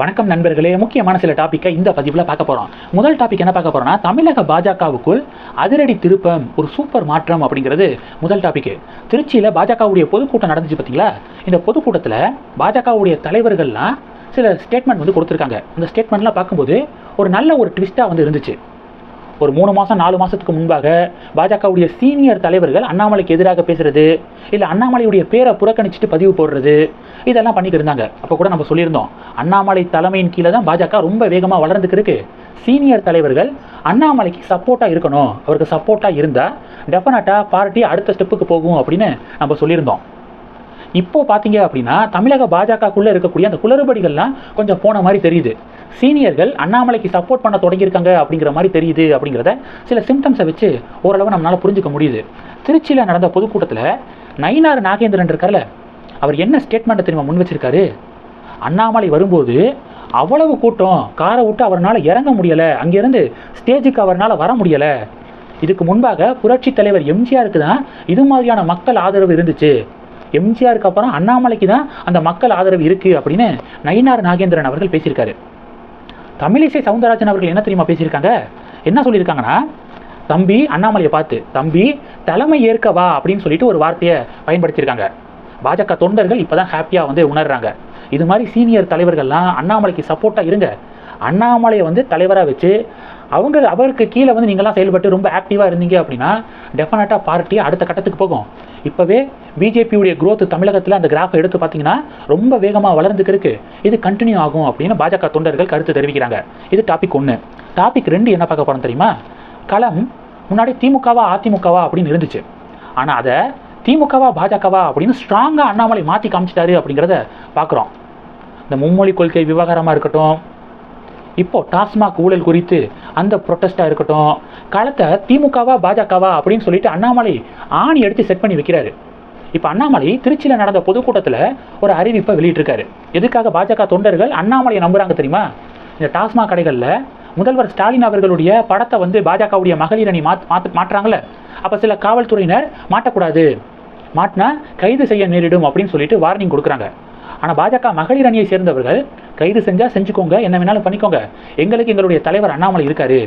வணக்கம் நண்பர்களே. முக்கியமான சில டாப்பிக்கை இந்த பதிவில் பார்க்க போகிறோம் முதல் டாபிக் என்ன பார்க்க போகிறோம்னா தமிழக பாஜகவுக்குள் அதிரடி திருப்பம் ஒரு சூப்பர் மாற்றம் அப்படிங்கிறது முதல் டாபிக் திருச்சியில் பாஜகவுடைய பொதுக்கூட்டம் நடந்துச்சு பார்த்தீங்களா இந்த பொதுக்கூட்டத்தில் பாஜகவுடைய தலைவர்கள்லாம் சில ஸ்டேட்மெண்ட் வந்து கொடுத்துருக்காங்க. அந்த ஸ்டேட்மெண்ட்லாம் பார்க்கும்போது ஒரு நல்ல ஒரு ட்விஸ்ட்டாக வந்து இருந்துச்சு. ஒரு மூணு மாதம் நாலு மாதத்துக்கு முன்பாக பாஜகவுடைய சீனியர் தலைவர்கள் அண்ணாமலைக்கு எதிராக பேசுறது இல்லை அண்ணாமலையுடைய பேரை புறக்கணிச்சிட்டு பதிவு போடுறது இதெல்லாம் பண்ணிக்கிட்டு இருந்தாங்க. அப்போ கூட நம்ம சொல்லியிருந்தோம் அண்ணாமலை தலைமையின் கீழே தான் பாஜக ரொம்ப வேகமாக வளர்ந்துக்கிருக்கு சீனியர் தலைவர்கள் அண்ணாமலைக்கு சப்போர்ட்டாக இருக்கணும். அவருக்கு சப்போர்ட்டாக இருந்தால் டெஃபினட்டாக பார்ட்டி அடுத்த ஸ்டெப்புக்கு போகும் அப்படின்னு நம்ம சொல்லியிருந்தோம். இப்போ பார்த்தீங்க அப்படின்னா தமிழக பாஜகக்குள்ளே இருக்கக்கூடிய அந்த குளறுபடிகள்லாம் கொஞ்சம் போன மாதிரி தெரியுது. சீனியர்கள் அண்ணாமலைக்கு சப்போர்ட் பண்ண தொடங்கியிருக்காங்க அப்படிங்கிற மாதிரி தெரியுது அப்படிங்கிறத சில சிம்டம்ஸை வச்சு ஓரளவு நம்மளால் புரிஞ்சுக்க முடியுது. திருச்சியில் நடந்த பொதுக்கூட்டத்தில் நயினார் நாகேந்திரன் இருக்கார்ல அவர் என்ன ஸ்டேட்மெண்ட்டை தெரியுமா முன் வச்சிருக்காரு? அண்ணாமலை வரும்போது அவ்வளவு கூட்டம் காரை விட்டு அவரால் இறங்க முடியலை அங்கேருந்து ஸ்டேஜுக்கு அவரால் வர முடியலை. இதுக்கு முன்பாக புரட்சி தலைவர் எம்ஜிஆருக்கு தான் இது மாதிரியான மக்கள் ஆதரவு இருந்துச்சு. எம்ஜிஆருக்கு அப்புறம் அண்ணாமலைக்கு தான் அந்த மக்கள் ஆதரவு இருக்குது அப்படின்னு நயினார் நாகேந்திரன் அவர்கள் பேசியிருக்காரு. தமிழிசை சவுந்தரராஜன் அவர்கள் என்ன தெரியுமா பேசியிருக்காங்க? என்ன சொல்லியிருக்காங்கன்னா தம்பி அண்ணாமலையை பார்த்து தம்பி தலைமை ஏற்க வா அப்படின்னு சொல்லிட்டு ஒரு வார்த்தையை பயன்படுத்தியிருக்காங்க. பாஜக தொண்டர்கள் இப்போ தான் ஹாப்பியாக வந்து உணர்றாங்க. இது மாதிரி சீனியர் தலைவர்கள்லாம் அண்ணாமலைக்கு சப்போர்ட்டாக இருங்க. அண்ணாமலையை வந்து தலைவராக வச்சு அவங்க அவருக்கு கீழே வந்து நீங்களாம் செயல்பட்டு ரொம்ப ஆக்டிவாக இருந்தீங்க அப்படின்னா டெஃபினட்டாக பார்ட்டி அடுத்த கட்டத்துக்கு போகும். இப்போவே பிஜேபியுடைய குரோத் தமிழகத்தில் அந்த கிராஃபை எடுத்து பார்த்தீங்கன்னா ரொம்ப வேகமாக வளர்ந்துக்கு இருக்கு. இது கண்டினியூ ஆகும் அப்படின்னு பாஜக தொண்டர்கள் கருத்து தெரிவிக்கிறாங்க. இது டாபிக் ஒன்று டாபிக் ரெண்டு என்ன பார்க்க போகிறோம் தெரியுமா? களம் முன்னாடி திமுகவா அதிமுகவா அப்படின்னு இருந்துச்சு. ஆனால் அதை திமுகவா பாஜகவா அப்படின்னு ஸ்ட்ராங்காக அண்ணாமலை மாற்றி காமிச்சிட்டாரு அப்படிங்கிறத பார்க்குறோம். இந்த மும்மொழி கொள்கை விவகாரமாக இருக்கட்டும் இப்போ டாஸ்மாக் ஊழல் குறித்து அந்த ப்ரொட்டஸ்டாக இருக்கட்டும் களத்தை திமுகவா பாஜகவா அப்படின்னு சொல்லிட்டு அண்ணாமலை ஆணி எடுத்து செட் பண்ணி வைக்கிறாரு. இப்போ அண்ணாமலை திருச்சியில் நடந்த பொதுக்கூட்டத்தில் ஒரு அறிவிப்பை வெளியிட்டிருக்காரு. எதுக்காக பாஜக தொண்டர்கள் அண்ணாமலையை நம்புறாங்க தெரியுமா? இந்த டாஸ்மாக் கடைகளில் முதல்வர் ஸ்டாலின் அவர்களுடைய படத்தை வந்து பாஜகவுடைய மகளிர் அணி மாத் மாத்து மாட்டுறாங்கல்ல அப்போ சில காவல்துறையினர் மாட்டக்கூடாது. மாட்டினா கைது செய்ய நேரிடும் அப்படின்னு சொல்லிட்டு வார்னிங் கொடுக்குறாங்க. ஆனால் பாஜக மகளிர் அணியை சேர்ந்தவர்கள் கைது செஞ்சால் செஞ்சுக்கோங்க என்ன வேணாலும் பண்ணிக்கோங்க. எங்களுக்கு எங்களுடைய தலைவர் அண்ணாமலை இருக்காரு.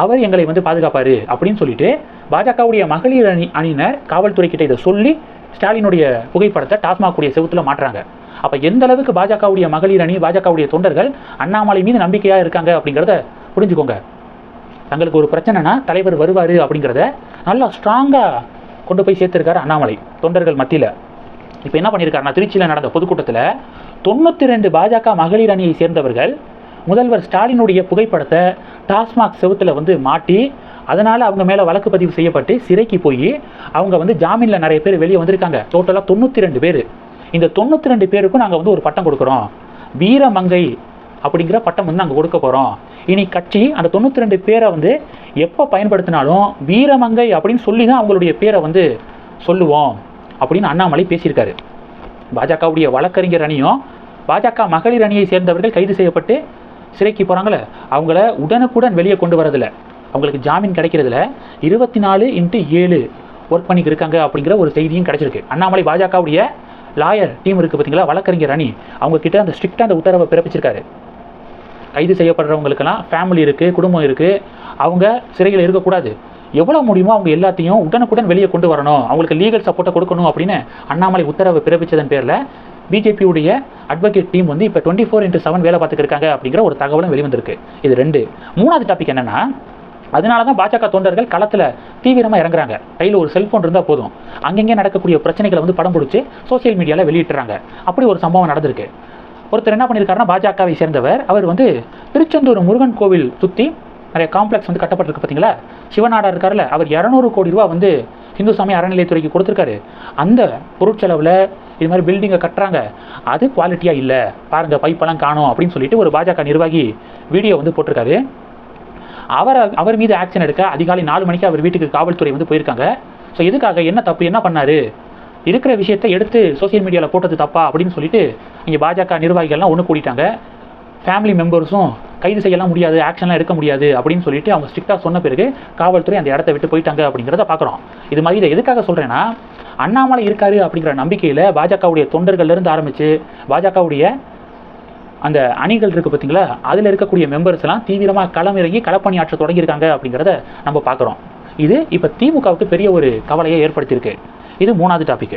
அவர் எங்களை வந்து பாதுகாப்பார் அப்படின்னு சொல்லிட்டு பாஜகவுடைய மகளிர் அணி அணியினர் காவல்துறை கிட்ட இதை சொல்லி ஸ்டாலினுடைய புகைப்படத்தை டாஸ்மாக் உடைய செவத்தில் மாட்டுறாங்க. அப்போ எந்த அளவுக்கு பாஜகவுடைய மகளிர் அணி பாஜகவுடைய தொண்டர்கள் அண்ணாமலை மீது நம்பிக்கையாக இருக்காங்க அப்படிங்கிறத புரிஞ்சுக்கோங்க. தங்களுக்கு ஒரு பிரச்சனைனா தலைவர் வருவார் அப்படிங்கிறத நல்லா ஸ்ட்ராங்காக கொண்டு போய் சேர்த்துருக்காரு அண்ணாமலை தொண்டர்கள் மத்தியில். இப்போ என்ன பண்ணியிருக்காருன்னா திருச்சியில் நடந்த பொதுக்கூட்டத்தில் தொண்ணூற்றி ரெண்டு பாஜக மகளிர் அணியை சேர்ந்தவர்கள் முதல்வர் ஸ்டாலினுடைய புகைப்படத்தை டாஸ்மாக் செவத்தில் வந்து மாட்டி அதனால் அவங்க மேலே வழக்கு பதிவு செய்யப்பட்டு சிறைக்கு போய் அவங்க வந்து ஜாமீனில் நிறைய பேர் வெளியே வந்திருக்காங்க. டோட்டலாக தொண்ணூற்றி ரெண்டு பேர். இந்த தொண்ணூற்றி ரெண்டு பேருக்கும் நாங்கள் வந்து ஒரு பட்டம் கொடுக்குறோம். வீரமங்கை அப்படிங்கிற பட்டம் வந்து நாங்கள் கொடுக்க போகிறோம் இனி கட்சி அந்த தொண்ணூற்றி ரெண்டு பேரை வந்து எப்போ பயன்படுத்தினாலும் வீரமங்கை அப்படின்னு சொல்லி தான் அவங்களுடைய பேரை வந்து சொல்லுவோம். அப்படின்னு அண்ணாமலை பேசியிருக்காரு. பாஜகவுடைய வழக்கறிஞர் அணியும் பாஜக மகளிர் அணியை சேர்ந்தவர்கள் கைது செய்யப்பட்டு சிறைக்கு போகிறாங்களே அவங்கள உடனுக்குடன் வெளியே கொண்டு வரதில்ல அவங்களுக்கு ஜாமீன் கிடைக்கிறதுல இருபத்தி நாலு இன்ட்டு ஏழு ஒர்க் பண்ணிட்டு இருக்காங்க அப்படிங்கிற ஒரு செய்தியும் கிடைச்சிருக்கு. அண்ணாமலை பாஜகவுடைய லாயர் டீம் இருக்குது பார்த்தீங்களா? வழக்கறிஞர் அணி. அவங்க கிட்ட அந்த ஸ்ட்ரிக்டாக அந்த உத்தரவை பிறப்பிச்சிருக்காரு. கைது செய்யப்படுறவங்களுக்கெல்லாம் ஃபேமிலி இருக்குது குடும்பம் இருக்குது அவங்க சிறையில் இருக்கக்கூடாது. எவ்வளோ முடியுமோ அவங்க எல்லாத்தையும் உடனுக்குடன் வெளியே கொண்டு வரணும். அவங்களுக்கு லீகல் சப்போர்ட்டை கொடுக்கணும் அப்படின்னு அண்ணாமலை உத்தரவை பிறப்பித்ததன் பேரில் பிஜேபியுடைய அட்வொகேட் டீம் வந்து இப்போ டுவெண்ட்டி ஃபோர் இன்ட்டு செவன் வேலை பார்த்துட்டு இருக்காங்க அப்படிங்கிற ஒரு தகவலும் வெளிவந்திருக்கு. இது ரெண்டு. மூணாவது டாபிக் என்னென்னா அதனால தான் பாஜக தொண்டர்கள் களத்தில் தீவிரமாக இறங்குறாங்க. கையில் ஒரு செல்ஃபோன் இருந்தால் போதும். அங்கங்கே நடக்கக்கூடிய பிரச்சனைகளை வந்து படம் பிடிச்சி சோஷியல் மீடியாவில் வெளியிட்டுறாங்க. அப்படி ஒரு சம்பவம் நடந்திருக்கு. ஒருத்தர் என்ன பண்ணியிருக்காருன்னா பாஜகவை சேர்ந்தவர். அவர் வந்து திருச்செந்தூர் முருகன் கோவில் சுற்றி நிறைய காம்ப்ளெக்ஸ் வந்து கட்டப்பட்டிருக்கு பார்த்தீங்களா சிவநாடா இருக்கார்ல அவர் இரநூறு கோடி ரூபா வந்து இந்து சமய அறநிலையத்துறைக்கு கொடுத்துருக்காரு. அந்த பொருட்செலவில் இது மாதிரி பில்டிங்கை கட்டுறாங்க. அது குவாலிட்டியாக இல்லை. பாருங்கள் பைப்பெல்லாம் காணும் அப்படின்னு சொல்லிட்டு ஒரு பாஜக நிர்வாகி வீடியோ வந்து போட்டிருக்காரு. அவர் அவர் மீது ஆக்ஷன் எடுக்க அதிகாலை நாலு மணிக்கு அவர் வீட்டுக்கு காவல்துறை வந்து போயிருக்காங்க. ஸோ எதுக்காக என்ன தப்பு என்ன பண்ணார்? இருக்கிற விஷயத்தை எடுத்து சோஷியல் மீடியாவில் போட்டது தப்பா அப்படின்னு சொல்லிட்டு இங்கே பாஜக நிர்வாகிகள்லாம் ஒன்று கூட்டிட்டாங்க ஃபேமிலி மெம்பர்ஸும் கைது செய்யலாம் முடியாது ஆக்ஷன்லாம் எடுக்க முடியாது அப்படின்னு சொல்லிட்டு அவங்க ஸ்ட்ரிக்டாக சொன்ன பிறகு காவல்துறை அந்த இடத்த விட்டு போயிட்டாங்க அப்படிங்கிறத பார்க்குறோம் இது மாதிரி இதை எதுக்காக சொல்கிறேன்னா அண்ணாமலை இருக்காரு அப்படிங்கிற நம்பிக்கையில் பாஜகவுடைய தொண்டர்கள்லேருந்து ஆரம்பித்து பாஜகவுடைய அந்த அணிகள் இருக்குது பார்த்தீங்களா அதில் இருக்கக்கூடிய மெம்பர்ஸ் எல்லாம் தீவிரமாக களமிறங்கி களப்பணியாற்ற தொடங்கியிருக்காங்க அப்படிங்கிறத நம்ம பார்க்குறோம் இது இப்போ திமுகவுக்கு பெரிய ஒரு கவலையை ஏற்படுத்தியிருக்கு. இது மூணாவது டாபிக்